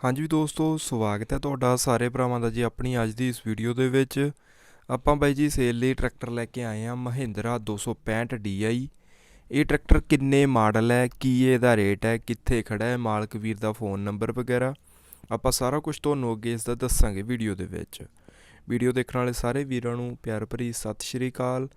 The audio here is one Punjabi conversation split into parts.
ਹਾਂਜੀ ਦੋਸਤੋ, ਸਵਾਗਤ ਹੈ ਤੁਹਾਡਾ ਸਾਰੇ ਭਰਾਵਾਂ ਦਾ ਜੀ ਆਪਣੀ ਅੱਜ ਦੀ ਇਸ ਵੀਡੀਓ ਦੇ ਵਿੱਚ। ਆਪਾਂ ਬਾਈ ਜੀ ਸੇਲ ਲਈ ਟਰੈਕਟਰ ਲੈ ਕੇ ਆਏ ਹਾਂ, ਮਹਿੰਦਰਾ 265 DI ਇਹ ਟਰੈਕਟਰ ਕਿੰਨੇ ਮਾਡਲ ਹੈ, ਕੀ ਇਹਦਾ ਰੇਟ ਹੈ, ਕਿੱਥੇ ਖੜਾ ਹੈ, ਮਾਲਕ ਵੀਰ ਦਾ ਫੋਨ ਨੰਬਰ ਵਗੈਰਾ। ਆਪਾਂ ਸਾਰਾ ਕੁਝ ਤੁਹਾਨੂੰ ਅੱਗੇ ਇਸ ਦਾ ਦੱਸਾਂਗੇ ਵੀਡੀਓ ਦੇ ਵਿੱਚ। ਵੀਡੀਓ ਦੇਖਣ ਵਾਲੇ ਸਾਰੇ ਵੀਰਾਂ ਨੂੰ ਪਿਆਰ ਭਰੀ ਸਤਿ ਸ਼੍ਰੀ ਅਕਾਲ।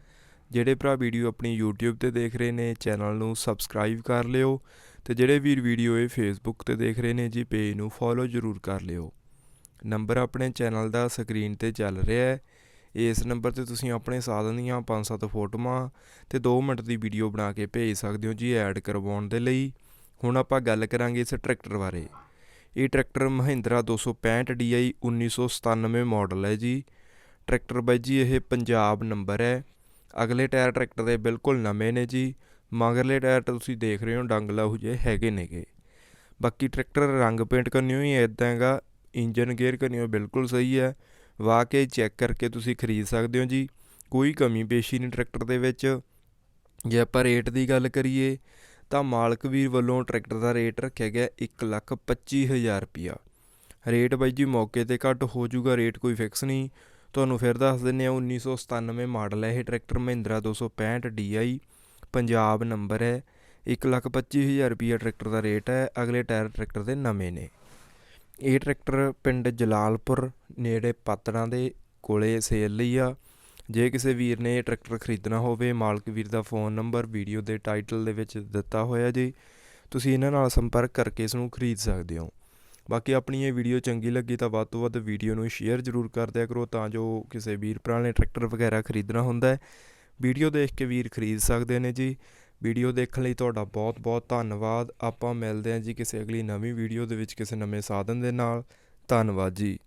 ਜਿਹੜੇ ਭਰਾ ਵੀਡੀਓ ਆਪਣੀ YouTube ਤੇ ਦੇਖ ਰਹੇ ਨੇ, ਚੈਨਲ ਨੂੰ ਸਬਸਕ੍ਰਾਈਬ ਕਰ ਲਿਓ ਤੇ ਜਿਹੜੇ ਵੀਰ ਵੀਡੀਓ ਇਹ ਫੇਸਬੁੱਕ ਤੇ ਦੇਖ ਰਹੇ ਨੇ, ਜੀ ਪੇਜ ਨੂੰ ਫੋਲੋ ਜ਼ਰੂਰ ਕਰ ਲਿਓ। ਨੰਬਰ ਆਪਣੇ ਚੈਨਲ ਦਾ ਸਕਰੀਨ ਤੇ ਚੱਲ ਰਿਹਾ ਹੈ। ਇਸ ਨੰਬਰ ਤੇ ਤੁਸੀਂ ਆਪਣੇ ਸਾਧਨ ਦੀਆਂ 5-7 ਫੋਟੋਆਂ ਤੇ 2 ਮਿੰਟ ਦੀ ਵੀਡੀਓ ਬਣਾ ਕੇ ਭੇਜ ਸਕਦੇ ਹੋ ਜੀ ਐਡ ਕਰਵਾਉਣ ਦੇ ਲਈ। ਹੁਣ ਆਪਾਂ ਗੱਲ ਕਰਾਂਗੇ ਇਸ ਟਰੈਕਟਰ ਬਾਰੇ। ਇਹ ਟਰੈਕਟਰ ਮਹਿੰਦਰਾ 265 DI 1997 ਮਾਡਲ ਹੈ ਜੀ। ਟਰੈਕਟਰ ਬਾਈ ਜੀ, ਇਹ ਪੰਜਾਬ ਨੰਬਰ ਹੈ। ਅਗਲੇ ਟਾਇਰ ਟਰੈਕਟਰ ਦੇ ਬਿਲਕੁਲ ਨਵੇਂ ਨੇ ਜੀ। ਮਗਰਲੇ ਟਾਇਰ ਤਾਂ ਤੁਸੀਂ ਦੇਖ ਰਹੇ ਹੋ, ਡੰਗ ਲਾਹੂ ਜੇ ਹੈਗੇ ਨੇਗੇ। ਬਾਕੀ ਟਰੈਕਟਰ ਰੰਗ ਪੇਂਟ ਕਰਨਿਓ ਹੀ ਇਦਾਂ ਹੈਗਾ, ਇੰਜਨ ਗੇਅਰ ਕਰਨੀ ਕਰਨਿਓ ਬਿਲਕੁਲ ਸਹੀ ਹੈ। ਵਾਕਈ ਚੈੱਕ ਕਰਕੇ ਤੁਸੀਂ ਖਰੀਦ ਸਕਦੇ ਹੋ ਜੀ। ਕੋਈ ਕਮੀ ਪੇਸ਼ੀ ਨਹੀਂ ਟਰੈਕਟਰ ਦੇ ਵਿੱਚ। ਜੇ ਆਪਾਂ ਰੇਟ ਦੀ ਗੱਲ ਕਰੀਏ, ਤਾਂ ਮਾਲਕ ਵੀਰ ਵੱਲੋਂ ਟਰੈਕਟਰ ਦਾ ਰੇਟ ਰੱਖਿਆ ਗਿਆ 125000 ਰੁਪਿਆ ਰੇਟ ਬਾਈ ਜੀ ਮੌਕੇ ਤੇ ਘੱਟ ਹੋ ਜਾਊਗਾ, ਰੇਟ ਕੋਈ ਫਿਕਸ ਨਹੀਂ। ਤੁਹਾਨੂੰ ਫਿਰ ਦੱਸ ਦਿੰਨੇ ਆ 1997 ਮਾਡਲ ਹੈ ਇਹ, tractor Mahindra 265 DI Punjab number ਹੈ। 125000 ਰੁਪਿਆ ਟਰੈਕਟਰ ਦਾ ਰੇਟ ਹੈ, ਅਗਲੇ ਟਾਇਰ ਟਰੈਕਟਰ ਦੇ ਨਵੇਂ ਨੇ। ਇਹ ਟਰੈਕਟਰ ਪਿੰਡ ਜਲਾਲਪੁਰ ਨੇੜੇ ਪਾਤੜਾਂ ਦੇ ਕੋਲੇ ਸੇਲ ਲਈ ਆ। ਜੇ ਕਿਸੇ ਵੀਰ ਨੇ ਇਹ ਟਰੈਕਟਰ ਖਰੀਦਣਾ ਹੋਵੇ, ਮਾਲਕ ਵੀਰ ਦਾ ਫੋਨ ਨੰਬਰ, ਵੀਡੀਓ ਦੇ ਟਾਈਟਲ ਦੇ ਵਿੱਚ ਦਿੱਤਾ ਹੋਇਆ ਜੀ। ਤੁਸੀਂ ਇਹਨਾਂ ਨਾਲ ਸੰਪਰਕ ਕਰਕੇ ਇਸ ਨੂੰ ਖਰੀਦ ਸਕਦੇ ਹੋ। ਬਾਕੀ ਆਪਣੀ ਇਹ ਵੀਡੀਓ ਚੰਗੀ ਲੱਗੀ ਤਾਂ ਵੱਧ ਤੋਂ ਵੱਧ ਵੀਡੀਓ ਨੂੰ ਸ਼ੇਅਰ ਜ਼ਰੂਰ ਕਰ ਦਿਆ ਕਰੋ ਤਾਂ ਜੋ ਕਿਸੇ ਵੀਰ ਭਰਾ ਨੇ ਟਰੈਕਟਰ ਵਗੈਰਾ ਖਰੀਦਣਾ ਹੁੰਦਾ ਹੈ। ਵੀਡੀਓ ਦੇਖ ਕੇ ਵੀਰ ਖਰੀਦ ਸਕਦੇ ਨੇ ਜੀ। ਵੀਡੀਓ ਦੇਖਣ ਲਈ ਤੁਹਾਡਾ ਬਹੁਤ ਬਹੁਤ ਧੰਨਵਾਦ। ਆਪਾਂ ਮਿਲਦੇ ਹਾਂ ਜੀ ਕਿਸੇ ਅਗਲੀ ਨਵੀਂ ਵੀਡੀਓ ਦੇ ਵਿੱਚ ਕਿਸੇ ਨਵੇਂ ਸਾਧਨ ਦੇ ਨਾਲ। ਧੰਨਵਾਦ ਜੀ।